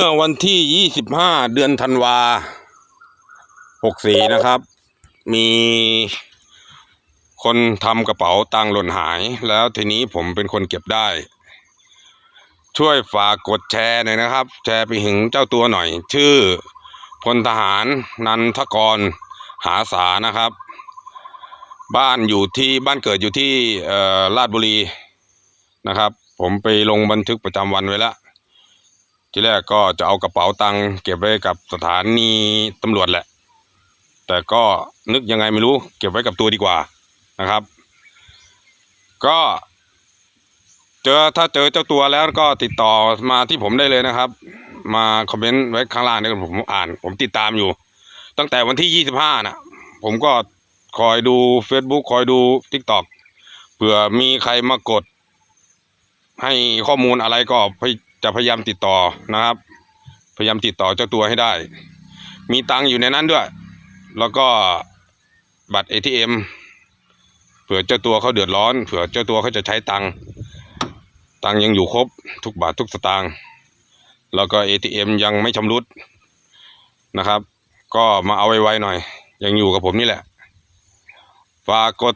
มื่อวันที่ 25 เดือนธันวา 64 นะครับ มีคนทำกระเป๋าตังค์หล่นหาย แล้วทีนี้ผมเป็นคนเก็บได้ ช่วยฝากกดแชร์หน่อยนะครับ แชร์ไปถึงเจ้าตัวหน่อย ชื่อพลทหารนันทกรหาสานะครับ บ้านอยู่ที่บ้านเกิดอยู่ที่ลาดบุรีนะครับ ผมไปลงบันทึกประจำวันไว้แล้ว ทีแรกก็จะเอากระเป๋าตังค์เก็บไว้กับสถานีตำรวจแหละ แต่ก็นึกยังไงไม่รู้ เก็บไว้กับตัวดีกว่านะครับ ก็เจอถ้าเจอเจ้าตัวแล้วก็ติดต่อมาที่ผมได้เลยนะครับ มาคอมเมนต์ไว้ข้างล่างนี่ผมอ่าน ผมติดตามอยู่ ตั้งแต่วันที่ยี่สิบห้านะผมก็คอยดู Facebook คอยดู TikTok เผื่อมีใครมากด ให้ข้อมูลอะไรก็ จะพยายามติดต่อนะครับ พยายามติดต่อเจ้าตัวให้ได้ มีตังค์อยู่ในนั้นด้วย แล้วก็บัตร ATM เผื่อเจ้าตัวเขาเดือดร้อน เผื่อเจ้าตัวเขาจะใช้ตังค์ตังค์ยังอยู่ครบทุกบาททุกสตางค์แล้วก็ ATM ยังไม่ชำรุดนะครับ ก็มาเอาไว้ๆหน่อย ยังอยู่กับผมนี่แหละฝากกด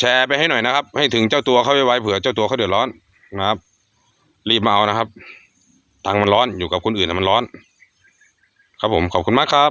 แชร์ไปให้หน่อยนะครับ ให้ถึงเจ้าตัวเขาไว้ๆเผื่อเจ้าตัวเขาเดือดร้อนนะครับ รีบมาเอานะครับ ตังมันร้อนอยู่กับคนอื่นนะมันร้อน ครับผมขอบคุณมากครับ